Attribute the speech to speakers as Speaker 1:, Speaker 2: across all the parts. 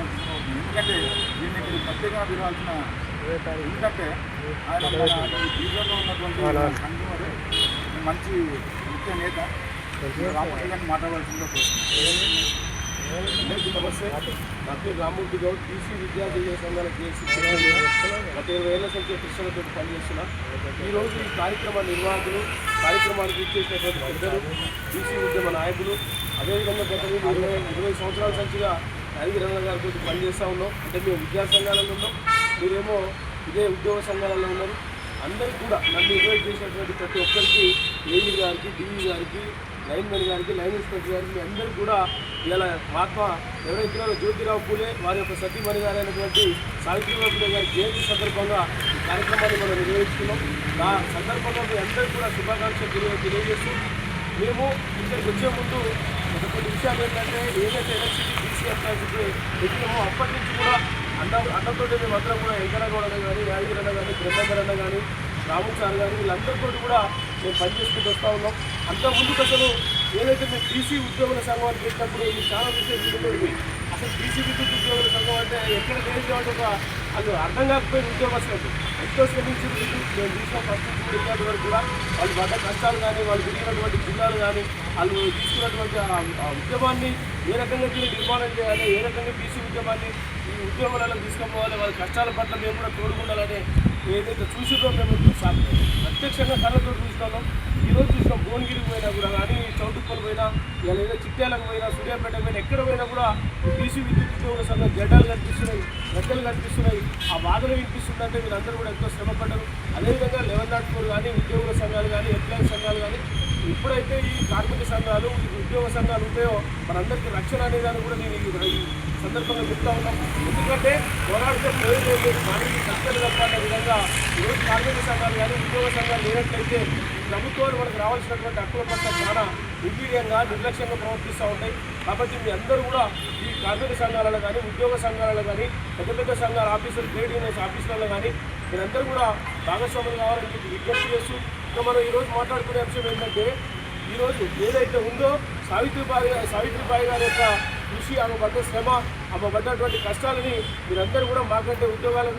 Speaker 1: ఉంది. ఎందుకంటే దీన్ని ఇప్పుడు ప్రత్యేకంగా ఎందుకంటే ఆయన బీజేపీలో ఉన్నటువంటి కన్జ్యూమర్ మంచి ముఖ్య నేత. రామూర్తి గారిని
Speaker 2: అందరికీ నమస్తే. నా పేరు రామూర్తి గౌడ్ టీసీ విద్యార్థి సంఘాల కేసు గత ఇరవై ఏళ్ళ సంఖ్య కృష్ణలతో పనిచేస్తున్నా. ఈరోజు ఈ కార్యక్రమ నిర్వాహకులు కార్యక్రమానికి ఇచ్చేసినటువంటి పెద్దలు టీసీ ఉద్యమ నాయకులు అదేవిధంగా గత ఇరవై ఇరవై సంవత్సరాల సంచిగా ఐదు రంగ గారితో పనిచేస్తూ ఉన్నాం. అంటే మేము విద్యా సంఘాలలో ఉన్నాం. మీరేమో ఇదే ఉద్యోగ సంఘాలలో ఉన్నారు. అందరికీ కూడా నన్ను ఇన్వైట్ చేసినటువంటి ప్రతి ఒక్కరికి ఏఈ గారికి డిఈ గారికి లైన్ మెన్ గారికి లైన్ ఇన్స్పెక్టర్ గారికి మీ అందరికీ కూడా ఇలా మహాత్మా ఎవరైతే జ్యోతిరావు పూలే వారి యొక్క సతీమణి గారైనటువంటి సావిత్రిబాయి పూలే గారి జయంతి సందర్భంగా ఈ కార్యక్రమాన్ని మనం నిర్వహించుకున్నాం ఆ సందర్భంగా మీ అందరికీ కూడా శుభాకాంక్షలు తెలియజేస్తూ మేము ఇక్కడికి వచ్చే ముందు కొన్ని విషయాలు ఏంటంటే ఏదైతే ఎలక్ట్రిసిటీ బీసీ అట్రాసిటీ పెట్టినామో అప్పటి నుంచి కూడా అన్న అన్నతో మేము అందరం కూడా వెంకన్నగౌడ అన్న కానీ యాదగిరి అన్న కానీ బ్రహ్మేందర్ అన్న కానీ రాము సార్ కానీ వీళ్ళందరితో కూడా మేము పనిచేసుకుంటూ వస్తూ ఉన్నాం. అంత ముందుకు అసలు ఏదైతే మేము బీసీ ఉద్యోగుల సంఘాన్ని పెట్టినప్పుడు ఇది చాలా విషయం విడుదలైంది అసలు బీసీ విద్యుత్ ఉద్యోగుల సంఘం అంటే ఎక్కడ లేదు అంటే ఒక వాళ్ళు అర్థం కాకపోయిన ఉద్యోగస్తులకు ఎంతో శ్రమించిన విద్యుత్ మేము తీసిన ఫస్ట్ ఇప్పటి వరకు కూడా వాళ్ళు పడ్డ కష్టాలు కానీ వాళ్ళు తిరిగినటువంటి జిల్లాలు కానీ వాళ్ళు తీసుకున్నటువంటి ఆ ఉద్యమాన్ని ఏ రకంగా దీన్ని నిర్మాణం చేయాలి ఏ రకంగా బీసీ ఉద్యమాన్ని ఈ ఉద్యోగాలలో తీసుకుపోవాలి వాళ్ళ కష్టాల పట్ల మేము కూడా తోడుకుండాలని ఏదైతే చూసిదో మేము సా- ప్రత్యక్షంగా కళ్ళతో చూస్తున్నాం ఈరోజు చూసినాం భువనగిరికి పోయినా కూడా కానీ చౌటుప్పలు పోయినా ఇలా ఏదో చిట్యాలకు పోయినా సూర్యాపేట పోయినా ఎక్కడ పోయినా కూడా బీసీ విద్యుత్ ఉద్యోగుల సంఘం జెండాలు కనిపిస్తున్నాయి గద్దెలు కనిపిస్తున్నాయి. ఆ బాధలు వినిపిస్తుందంటే వీళ్ళందరూ కూడా ఎంతో శ్రమపడ్డారు. అదేవిధంగా లెవెన్ నాట్ ఫోర్ కానీ ఉద్యోగుల సంఘాలు కానీ ఎంప్లాయీ సంఘాలు కానీ ఎప్పుడైతే ఈ కార్మిక సంఘాలు ఈ ఉద్యోగ సంఘాలు ఉంటాయో మనందరికీ రక్షణ అనేదాన్ని కూడా నేను ఈ- సందర్భంగా చెప్తా ఉన్నాం. ఎందుకంటే పోరాడితే ప్రయోజనం లేదు కష్టాలు తప్పాలనే విధంగా ఈరోజు కార్మిక సంఘాలు కానీ ఉద్యోగ సంఘాలు లేనట్లయితే ప్రభుత్వాలు మనకు రావాల్సినటువంటి హక్కుల పట్ల చాలా నిర్వీర్యంగా నిర్లక్ష్యంగా ప్రవర్తిస్తూ ఉంటాయి. కాబట్టి మీ అందరూ కూడా ఈ కార్మిక సంఘాలలో కానీ ఉద్యోగ సంఘాలలో కానీ పెద్ద పెద్ద సంఘాల ఆఫీసులు ట్రేడ్ యూనియన్స్ ఆఫీసులలో కానీ మీరందరూ కూడా భాగస్వాములు కావాలని చెప్పి విజ్ఞప్తి చేస్తూ ఇంకా మనం ఈరోజు మాట్లాడుకునే అంశం ఏంటంటే ఈరోజు ఏదైతే ఉందో సావిత్రిబాయి సావిత్రిబాయి గారి యొక్క కృషి ఆమె పడ్డ శ్రమ ఆమె పడ్డటువంటి కష్టాలని మీరందరూ కూడా మాకంటే ఉద్యోగాలు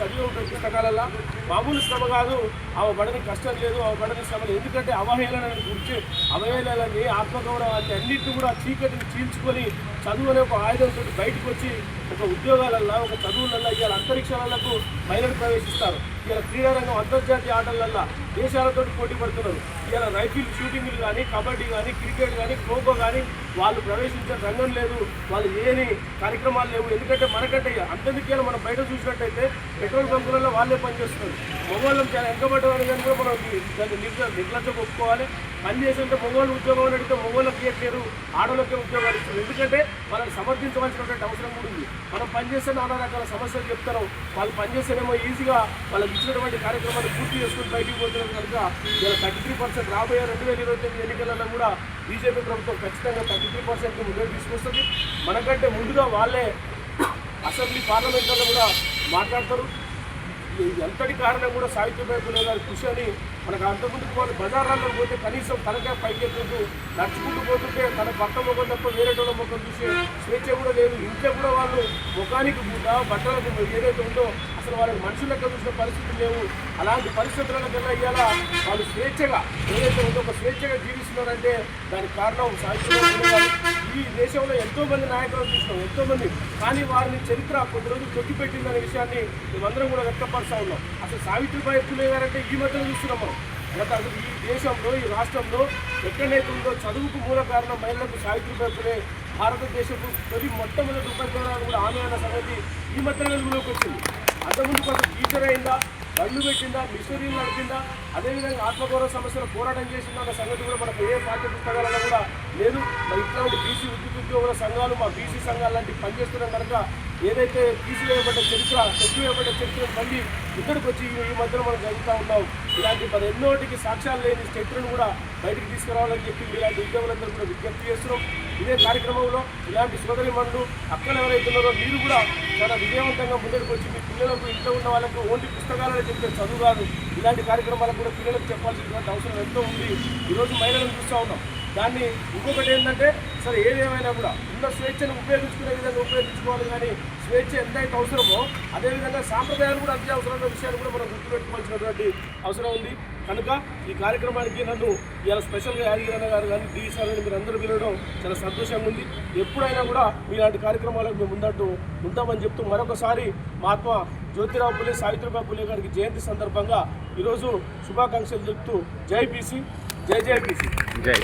Speaker 2: చదివి ఉంటారు పుస్తకాలలో మామూలు శ్రమ కాదు. ఆమె పడని కష్టం లేదు ఆమె పడని శ్రమ ఎందుకంటే అవహేళనని గురించి అవహేళనని ఆత్మగౌరవాన్ని అన్నింటినీ కూడా చీకటిని చీల్చుకొని చదువు అనే ఒక ఆయుధంతో బయటకు వచ్చి ఒక ఉద్యోగాలల్లో ఒక చదువులల్లో ఇవాళ అంతరిక్షాలకు మహిళలు ప్రవేశిస్తారు. ఇవాళ క్రీడారంగం అంతర్జాతీయ ఆటలల్లో దేశాలతో పోటీ పడుతున్నారు. ఇలా రైఫిల్ షూటింగ్లు కానీ కబడ్డీ కానీ క్రికెట్ కానీ ఖోఖో కానీ వాళ్ళు ప్రవేశించే రంగం లేదు. వాళ్ళు ఏని కార్యక్రమాలు లేవు. ఎందుకంటే మనకంటే అంతెందుకు మనం బయట చూసినట్టయితే పెట్రోల్ బంకులలో వాళ్ళే పనిచేస్తున్నారు. మగవాళ్ళం చాలా వెనకబడ్డవాళ్ళు కానీ కూడా మనం దాన్ని నిర్లక్ష్యం ఒప్పుకోవాలి. పని చేసేంటే మగవాళ్ళు ఉద్యోగం అడిగితే మగవాళ్ళకి ఇవ్వట్లేదు ఆడవాళ్ళకే ఉద్యోగాలు ఇస్తారు ఎందుకంటే వాళ్ళని సమర్థించవలసినటువంటి అవసరం కూడా ఉంది. మనం పనిచేస్తే నానా రకాల సమస్యలు చెప్తారు. వాళ్ళు పనిచేస్తేనేమో ఈజీగా వాళ్ళకి ఇచ్చినటువంటి కార్యక్రమాలు పూర్తి చేసుకుని బయటికి పోతున్నారు కనుక ఇలా థర్టీ త్రీ పర్సెంట్ రాబోయే రెండు వేల ఇరవై తొమ్మిది ఎన్నికలలో కూడా బీజేపీ ప్రభుత్వం ఖచ్చితంగా థర్టీ త్రీ పర్సెంట్ ముందుకు తీసుకొస్తుంది. మనకంటే ముందుగా వాళ్ళే అసెంబ్లీ పార్లమెంట్లలో కూడా మాట్లాడతారు. ఎంతటి కారణం కూడా సాహిత్య పులే లేదా కృషి అని మనకు అంతకుముందు వాళ్ళు బజారాల్లో పోతే కనీసం తలకాయ పైకెత్తుతూ నడుచుకుంటూ పోతుంటే తన భర్త ముఖం తప్ప వేరే వాళ్ళ ముఖం చూసే స్వేచ్ఛ కూడా లేదు. ఇంట్లో కూడా వాళ్ళు ముఖానికి గుడ్డ బట్టలకు ఏదైతే ఉందో అసలు వాళ్ళకి మనుషుల లెక్క చూసిన పరిస్థితులు లేవు. అలాంటి పరిస్థితులను కల్లా ఇవాళ వాళ్ళు స్వేచ్ఛగా ఏదైతే ఉందో ఒక స్వేచ్ఛగా జీవిస్తున్నారంటే దానికి కారణం సావిత్రిబాయి ఈ దేశంలో ఎంతోమంది నాయకులను చూసినాం ఎంతోమంది కానీ వారిని చరిత్ర కొద్ది రోజులు తొక్కిపెట్టిందనే విషయాన్ని మేమందరం కూడా వ్యక్తపరుస్తూ ఉన్నాం. అసలు సావిత్రిబాయి పూలే గారంటే ఈ మధ్యలో చూస్తున్నాం మనం. గత అసలు ఈ దేశంలో ఈ రాష్ట్రంలో ఎక్కడైతే ఉందో చదువుకు మూల కారణం మహిళలకు సావిత్రిబాయి పూలే భారతదేశపు తొలి మొట్టమొదటి ఉపాధ్యాయురాలు కూడా ఆమె అన్న సంగతి ఈ మధ్య వెలుగులోకి వచ్చింది. అంతకుముందు కొంత టీచర్ అయిందా బళ్ళు పెట్టిందా మిషనరీలు నడిపిందా అదేవిధంగా ఆత్మగౌరవ సమస్యలు పోరాటం చేసిందా అన్న సంగతి కూడా మనకు ఏ పాఠ్య పుస్తకాలలో కూడా లేదు. మరి ఇట్లాంటి బీసీ ఉద్యోగుల సంఘాలు మా బీసీ సంఘాలు లాంటివి పనిచేస్తున్నాం కనుక ఏదైతే తీసివేయబడ్డ చరిత్ర తెచ్చివేయబడ్డ చరిత్ర మళ్ళీ ఇక్కడికి వచ్చి ఈ మధ్యన మనం జరుగుతూ ఉన్నాం. ఇలాంటి మన ఎన్నోటికి సాక్ష్యాలు లేని చరిత్రను కూడా బయటికి తీసుకురావాలని చెప్పి ఇలాంటి ఉద్యోగులందరూ కూడా విజ్ఞప్తి చేస్తున్నాం. ఇదే కార్యక్రమంలో ఇలాంటి సోదరి మనులు అక్కలు ఎవరైతే ఉన్నారో మీరు కూడా చాలా విజయవంతంగా ముందరికి వచ్చి మీ పిల్లలకు ఇంట్లో ఉన్న వాళ్ళకు ఓన్లీ పుస్తకాలను చెప్పే చదువు కాదు. ఇలాంటి కార్యక్రమాలకు కూడా పిల్లలకు చెప్పాల్సినటువంటి అవసరం ఎంతో ఉంది. ఈరోజు మహిళలను చూస్తూ ఉన్నాం. దాన్ని ఇంకొకటి ఏంటంటే సరే ఏదేమైనా కూడా ఉన్న స్వేచ్ఛను ఉపయోగించుకునే విధంగా ఉపయోగించుకోవాలి కానీ స్వేచ్ఛ ఎంతైతే అవసరమో అదేవిధంగా సాంప్రదాయాలు కూడా అత్యవసరమైన అవసరమైన విషయాన్ని కూడా మనం గుర్తుపెట్టుకోవాల్సినటువంటి అవసరం ఉంది. కనుక ఈ కార్యక్రమానికి నన్ను ఇలా స్పెషల్గా యాదగిరన్న గారు కానీ డి సార్ మీరు అందరూ పిలవడం చాలా సంతోషంగా ఉంది. ఎప్పుడైనా కూడా మీలాంటి కార్యక్రమాలకు మేము ముందట్టు ఉంటామని చెప్తూ మరొకసారి మహాత్మా జ్యోతిరావు పులే సావిత్రిబాయి పులే గారికి జయంతి సందర్భంగా ఈరోజు శుభాకాంక్షలు చెప్తూ జై బీసీ జై జై బీసీ.
Speaker 3: జై